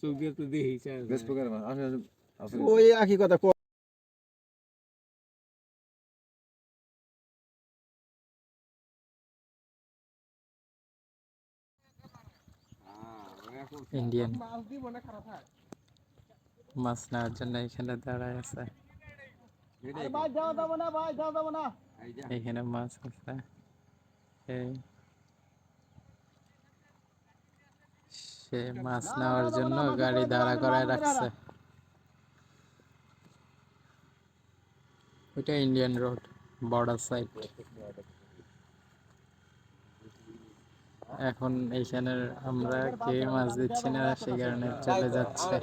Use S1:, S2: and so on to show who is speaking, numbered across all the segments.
S1: চোখ দিয়ে তো দেখি
S2: বেশ প্রকার
S3: ওই একই কথা
S4: ইন্ডিয়ান। মাছ নেওয়ার জন্য এখানে দাঁড়ায় আছে। এখানে মাছ আছে। সে মাছ নেওয়ার জন্য গাড়ি দাঁড়া করায় রাখছে। ওইটা ইন্ডিয়ান রোড বর্ডার সাইড এখন এইখানে আমরা কে মাছ দিচ্ছি না, সেই কারণে চলে যাচ্ছে।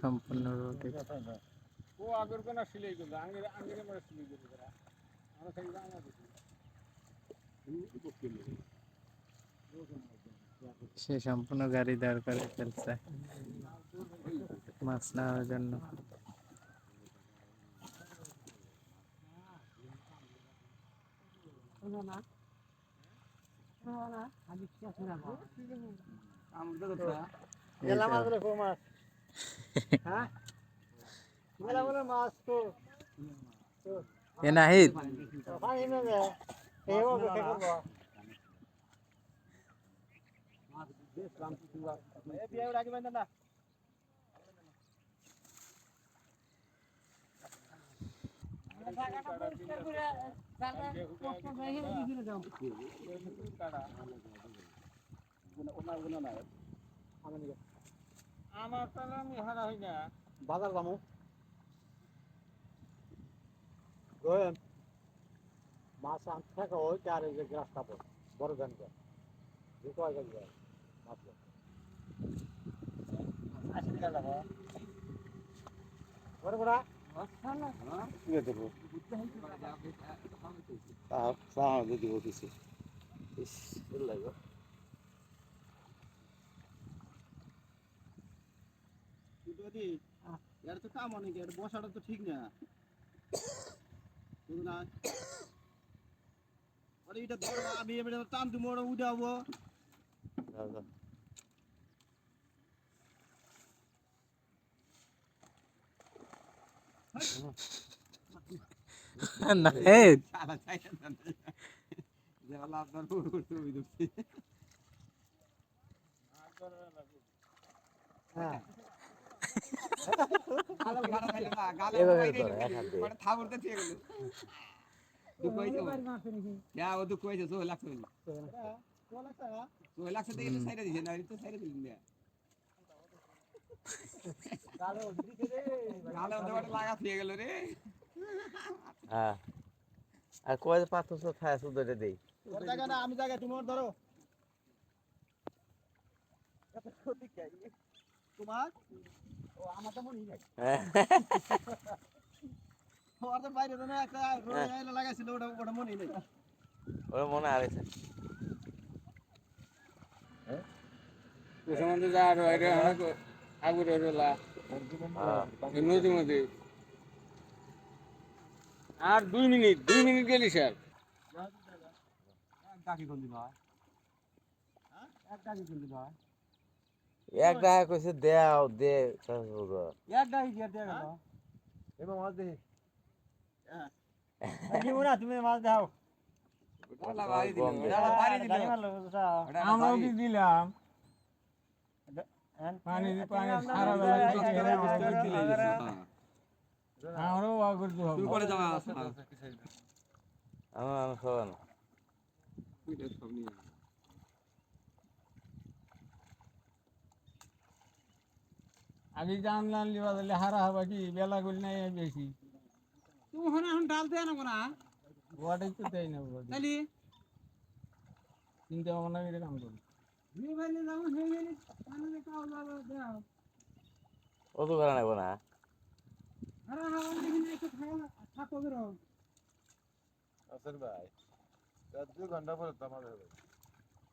S4: সম্পূর্ণ রোড
S1: ও কোনা সিলাই করল সিলাই আমরা
S4: সে সম্পূর্ণ গাড়ি দাঁড় করে ফেলছে। মাছ নেওয়ার জন্য।
S3: মাছ। হ্যাঁ? তো
S4: এ নাহিদ।
S3: পানি এনে দে এই ও কে করব এ বিয়ে রাখি বাইন্দা না
S1: আমার তাহলে আমি হারা হই না
S3: বাজার যামু গোয়েন মাছ আনতে থাকো ওই চার এই যে গ্রাস কাপড় বড় গান কে দুটো আগে যায় মাছ আশি টাকা লাগবে বড় বড়
S2: লাগবে
S3: না। আরে এটা ধর আমি এবারে টান তুমি ওরা উঠাবো হ্যাঁ
S2: এক হাত দিয়ে। হ্যাঁ আর কয় পাথর তো খায় শুধু এটা দেই?
S3: ওর জায়গা না আমি জায়গা তুমি ধরো। তোমার? ও আমার মনে নাই ওর তো বাইরে তো না একটা রোড লাগাইছিল ওটা ওটা মনে নেই।
S2: ওর মনে আরেছে
S1: তো সম্বন্ধে যা আর বাইরে অনেক আগুরে রোলা
S2: হ্যাঁ।
S1: এই নদীর মধ্যে। আর দুই মিনিট দুই মিনিট গেলি স্যার।
S3: কাকি কোন দিন হয়। এক কাকি কোন দিন হয়।
S2: এক গায়ে কইছে দেও দে তারপর
S3: এক কাকি কি দিয়ে গেল। এবার মাছ দেখি কি মোরা তুমি মাছ দাও
S1: আমরাও কি দিলাম পানি পানি সারা বেলা দেখে হেরে আমরাও দিলে আমরাও আগুর দিব
S2: আমার আমি খাব না
S1: আগে জানলাম লিবা দিলে হারা হবা কি বেলা গুলি নাই বেশি
S3: তুমি হনে এখন ডাল দেয় না। কোনা
S1: ওটাই তো দেয় না
S3: তাইলে?
S1: চিন্তা ভাবনা করে কাম করি।
S3: হয়ে
S2: ও তো করে নেব না?
S3: আরে হাওয়া দেখি একটু খাওয়া থাকো বেরো
S2: আসেন ভাই দুই ঘণ্টা পরে তো আমাদের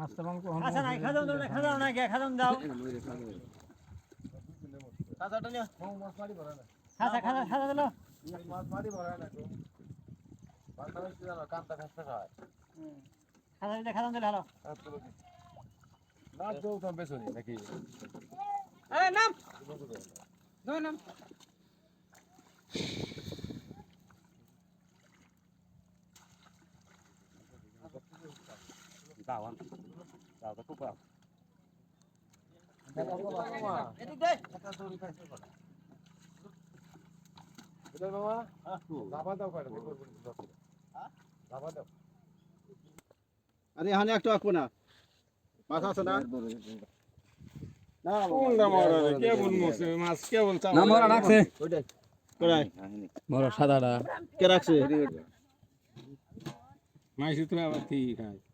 S1: টাকা না
S3: আচ্ছা খাদাম দাও না খাদাম না গে খাদাম দাও।
S5: কাঁচাটা নিয়ে মাছ মারি ভরা না।
S3: খাসা খাদা খাদা দিলো।
S5: মাছ মারি ভরা না তো। মাছটা বেশি জানো কাঁচা খাসতে খায়।
S3: খাদা দিলে খাদাম দিলে হলো।
S5: তো নেই নাকি?
S1: আরে নাম। নাম।
S5: মামা লাভা দাও কয়টা দেখো
S6: আরে এখানে একটা আঁকবো না মাছ আছে না
S7: মারা সাদাটা
S6: কে রাখছে
S1: মাইছে তো আবার ঠিক আছে